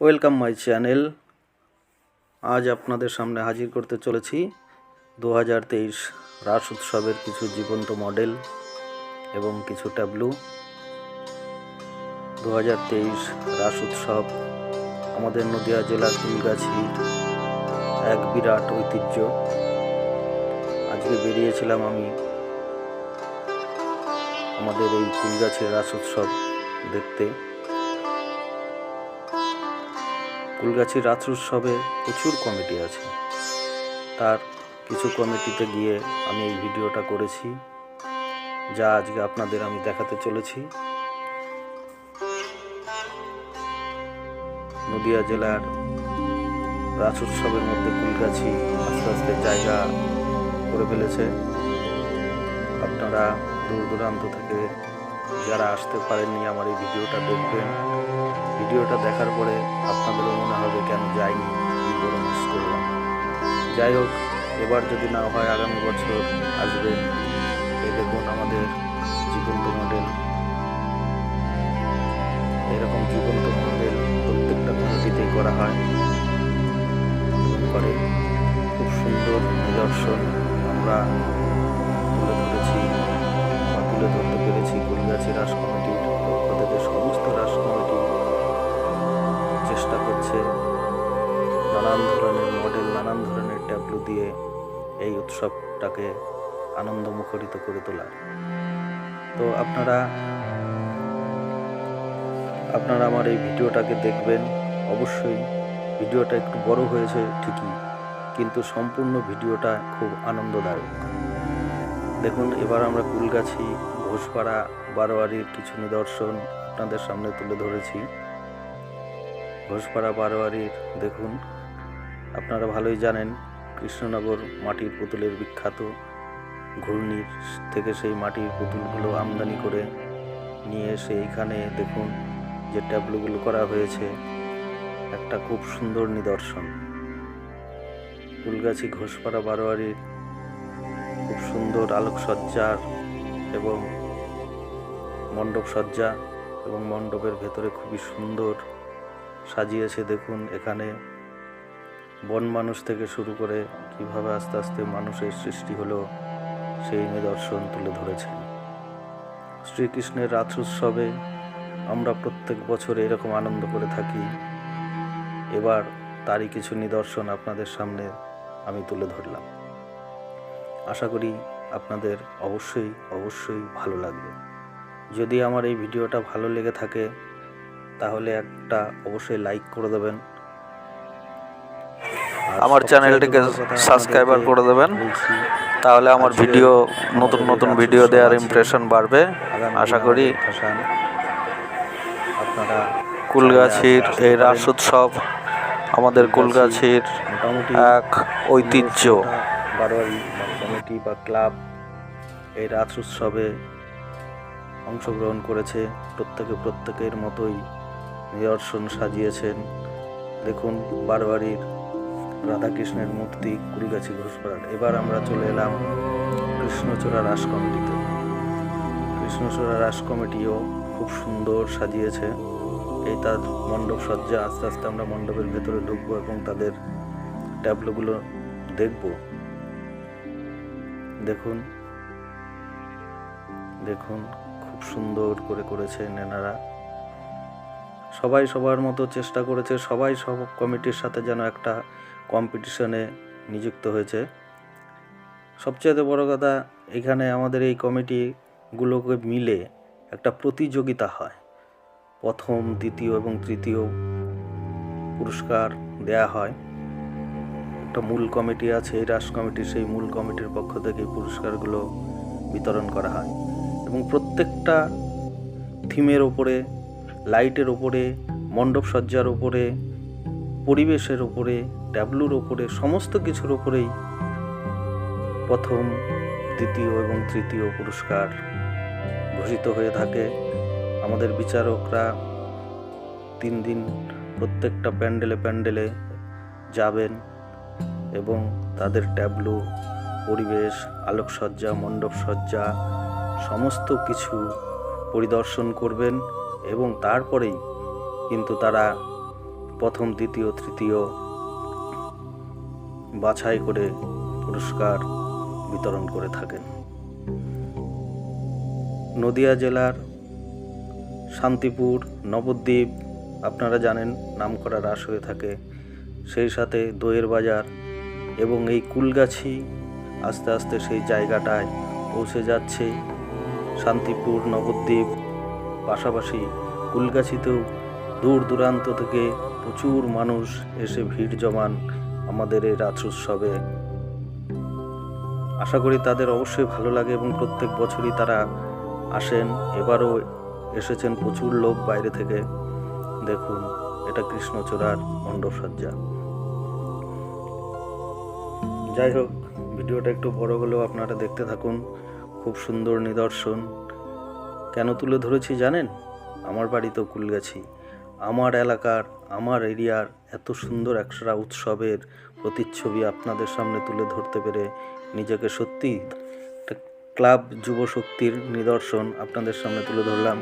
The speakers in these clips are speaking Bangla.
Welcome my channel. আজ আপনাদের সামনে হাজির করতে চলেছি দু হাজার তেইশ রাস উৎসবের কিছু জীবন্ত মডেল এবং কিছু ট্যাবলু। দু হাজার তেইশ রাস উৎসব আমাদের নদিয়া জেলার ফুলগাছির এক বিরাট ঐতিহ্য। আজকে বেরিয়েছিলাম আমি আমাদের এই ফুলগাছির রাস উৎসব দেখতে। কুলগাছি রাত উৎসবে প্রচুর কমিটি আছে। তার কিছু কমিটিতে গিয়ে আমি এই ভিডিওটা করেছি, যা আজকে আপনাদের আমি দেখাতে চলেছি। নদিয়া জেলার রাস উৎসবের মধ্যে কুলগাছি আস্তে আস্তে জায়গা করে ফেলেছে। আপনারা দূর দূরান্ত থেকে যারা আসতে পারেননি আমার এই ভিডিওটা দেখবেন ভিডিওটা দেখার পরে আপনাদেরও মনে হবে কেন যাইনি, কী করে মিস করলাম। যাই হোক, এবার যদি না হয় আগামী বছর আসবেন এই দেখুন আমাদের জীবন্ত মডেল। এরকম জীবন্ত মডেল প্রত্যেকটা কমিটিতেই করা হয়। করে খুব সুন্দর নিদর্শন আমরা তুলে ধরেছি বা তুলে ধরতে পেরেছি গুলগাছি রাস কমিটির পক্ষ থেকে সমস্ত নানান ধরনের মডেল নানান ধরনের ট্যাবলু দিয়ে এই উৎসবটাকে আনন্দ মুখরিত করে তোলার। তো আপনারা আপনারা আমার এই ভিডিওটাকে দেখবেন, অবশ্যই। ভিডিওটা একটু বড় হয়েছে ঠিকই, কিন্তু সম্পূর্ণ ভিডিওটা খুব আনন্দদায়ক। দেখুন, এবার আমরা কুলগাছি, ঘোষপাড়া, বারোয়ারির কিছু নিদর্শন আপনাদের সামনে তুলে ধরেছি। ঘোষপাড়া, বারোয়ারির, দেখুন আপনারা ভালোই জানেন, কৃষ্ণনগর মাটির পুতুলের বিখ্যাত ঘূর্ণির থেকে সেই মাটির পুতুলগুলো আমদানি করে নিয়ে এসে এইখানে দেখুন যে ট্যাবলুগুলো করা হয়েছে। একটা খুব সুন্দর নিদর্শন। ফুলগাছি ঘোষপাড়া বারোয়ারির খুব সুন্দর আলোকসজ্জার এবং মণ্ডপ সজ্জা এবং মণ্ডপের ভেতরে খুবই সুন্দর সাজিয়েছে দেখুন এখানে। বন মানুষ থেকে শুরু করে কীভাবে আস্তে আস্তে মানুষের সৃষ্টি হলো, সেই নিদর্শন তুলে ধরেছেন শ্রীকৃষ্ণের রাত উৎসবে আমরা প্রত্যেক বছর এরকম আনন্দ করে থাকি। এবার তারই কিছু নিদর্শন আপনাদের সামনে আমি তুলে ধরলাম। আশা করি আপনাদের অবশ্যই অবশ্যই ভালো লাগবে। যদি আমার এই ভিডিওটা ভালো লেগে থাকে, তাহলে একটা অবশ্যই লাইক করে দেবেন। আমার চ্যানেলটিকে সাবস্ক্রাইবার করে দেবেন। তাহলে আমার ভিডিও নতুন নতুন ভিডিও দেওয়ার। ইমপ্রেশন বাড়বে। আশা করি কুলগাছির এই রাস উৎসব আমাদের কুলগাছির এক ঐতিহ্য। বারোয়ারি কমিটি বা ক্লাব এই রাস উৎসবে অংশগ্রহণ করেছে। প্রত্যেকে প্রত্যেকের মতোই নিদর্শন সাজিয়েছেন। দেখুন বারোয়ারির রাধাকৃষ্ণের মূর্তি কুড়িগাছি ঘোষপাড়ার। এবার আমরা চলে এলাম কৃষ্ণচূড়া রাস কমিটিতে। কৃষ্ণচূড়া রাস কমিটিও খুব সুন্দর সাজিয়েছে। এই তার মণ্ডপ সজ্জা, আস্তে আস্তে আমরা মণ্ডপের ভেতরে ঢুকবো এবং তাদের ট্যাবলোগুলো দেখব। দেখুন দেখুন, খুব সুন্দর করে করেছে নেনারা। সবাই সবার মতো চেষ্টা করেছে, সবাই সব কমিটির সাথে যেন একটা কম্পিটিশনে নিযুক্ত হয়েছে। সবচেয়ে বড় কথা, এখানে আমাদের এই কমিটিগুলোকে মিলে একটা প্রতিযোগিতা হয়। প্রথম, দ্বিতীয় এবং তৃতীয় পুরস্কার দেয়া হয়। একটা মূল কমিটি আছে, এই রাস কমিটির সেই মূল কমিটির পক্ষ থেকে পুরস্কারগুলো বিতরণ করা হয়। এবং প্রত্যেকটা থিমের ওপরে, লাইটের ওপরে মণ্ডপ সজ্জার ওপরে, পরিবেশের ওপরে ট্যাবলুর ওপরে, সমস্ত কিছুর ওপরেই প্রথম, দ্বিতীয় এবং তৃতীয় পুরস্কার ঘোষিত হয়ে থাকে। আমাদের বিচারকরা তিন দিন প্রত্যেকটা প্যান্ডেলে প্যান্ডেলে যাবেন এবং তাদের ট্যাবলু, পরিবেশ, আলোকসজ্জা, মণ্ডপসজ্জা, সমস্ত কিছু পরিদর্শন করবেন এবং তারপরেই কিন্তু তারা প্রথম, দ্বিতীয়, তৃতীয় বাছাই করে পুরস্কার বিতরণ করে থাকেন। নদিয়া জেলার শান্তিপুর, নবদ্বীপ, আপনারা জানেন নামকরা হ্রাস হয়ে থাকে। সেই সাথে দইয়ের বাজার এবং এই কুলগাছি আস্তে আস্তে সেই জায়গাটায় পৌঁছে যাচ্ছে। শান্তিপুর, নবদ্বীপ পাশাপাশি কুলগাছিতেও দূর দূরান্ত থেকে প্রচুর মানুষ এসে ভিড় জমান আমাদের এই রাস উৎসবে। আশা করি তাদের অবশ্যই ভালো লাগে এবং প্রত্যেক বছরই তারা আসেন। এবারও এসেছেন প্রচুর লোক বাইরে থেকে। দেখুন, এটা কৃষ্ণচূড়ার মণ্ডপসজ্জা যাই হোক, ভিডিওটা একটু বড় হলেও আপনারা দেখতে থাকুন। খুব সুন্দর নিদর্শন। কেন তুলে ধরেছি জানেন? আমার বাড়ি তো কুলগাছি। আমার এলাকার, আমার এরিয়ার এত সুন্দর একটা উৎসবের প্রতিচ্ছবি আপনাদের সামনে তুলে ধরতে পেরে নিজেকে সত্যি ক্লাব যুব শক্তির নিদর্শন আপনাদের সামনে তুলে ধরলাম।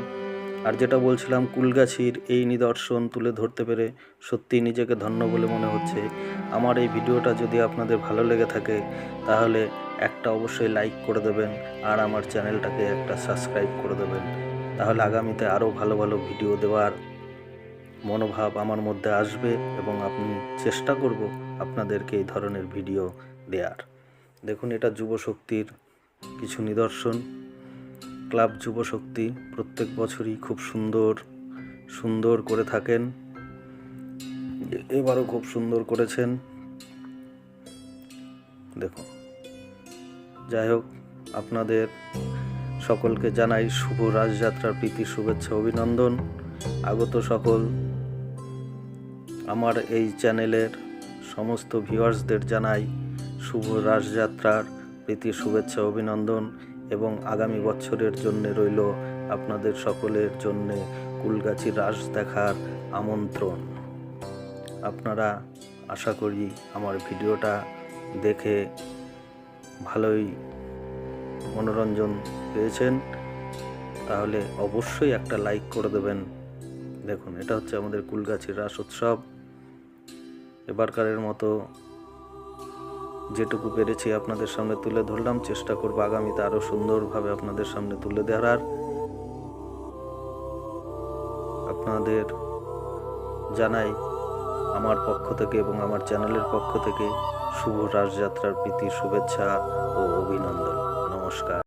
আর যেটা বলছিলাম, কুলগাছির এই নিদর্শন তুলে ধরতে পেরে সত্যি নিজেকে ধন্য বলে মনে হচ্ছে। আমার এই ভিডিওটা যদি আপনাদের ভালো লেগে থাকে, তাহলে একটা অবশ্যই লাইক করে দেবেন আর আমার চ্যানেলটাকে একটা সাবস্ক্রাইব করে দেবেন। তাহলে আগামীতে আরও ভালো ভালো ভিডিও দেওয়ার মনোভাব আমার মধ্যে আসবে এবং আপনি চেষ্টা করব আপনাদেরকে এই ধরনের ভিডিও দেওয়ার দেখুন, এটা যুব শক্তির কিছু নিদর্শন। ক্লাব যুব শক্তি প্রত্যেক বছরই খুব সুন্দর সুন্দর করে থাকেন। এবারও খুব সুন্দর করেছেন। দেখুন, যাই হোক, আপনাদের সকলকে জানাই শুভ রাজযাত্রার প্রীতি, শুভেচ্ছা, অভিনন্দন। আগত সকল আমার এই চ্যানেলের সমস্ত ভিউয়ার্সদের জানাই শুভ রাসযাত্রার প্রীতি, শুভেচ্ছা, অভিনন্দন এবং আগামী বছরের জন্য রইল আপনাদের সকলের জন্য কুলগাছি রাস দেখার আমন্ত্রণ। আপনারা আশা করি আমার ভিডিওটা দেখে ভালোই মনোরঞ্জন পেয়েছেন। তাহলে অবশ্যই একটা লাইক করে দেবেন। দেখুন, এটা হচ্ছে আমাদের কুলগাছির রাস উৎসব। এবারকারের মতো যেটুকু পেরেছি আপনাদের সামনে তুলে ধরলাম। চেষ্টা করব আগামীতে আরও সুন্দরভাবে আপনাদের সামনে তুলে ধরার আপনাদের জানাই আমার পক্ষ থেকে এবং আমার চ্যানেলের পক্ষ থেকে শুভ রাসযাত্রার প্রীতি, শুভেচ্ছা ও অভিনন্দন। নমস্কার।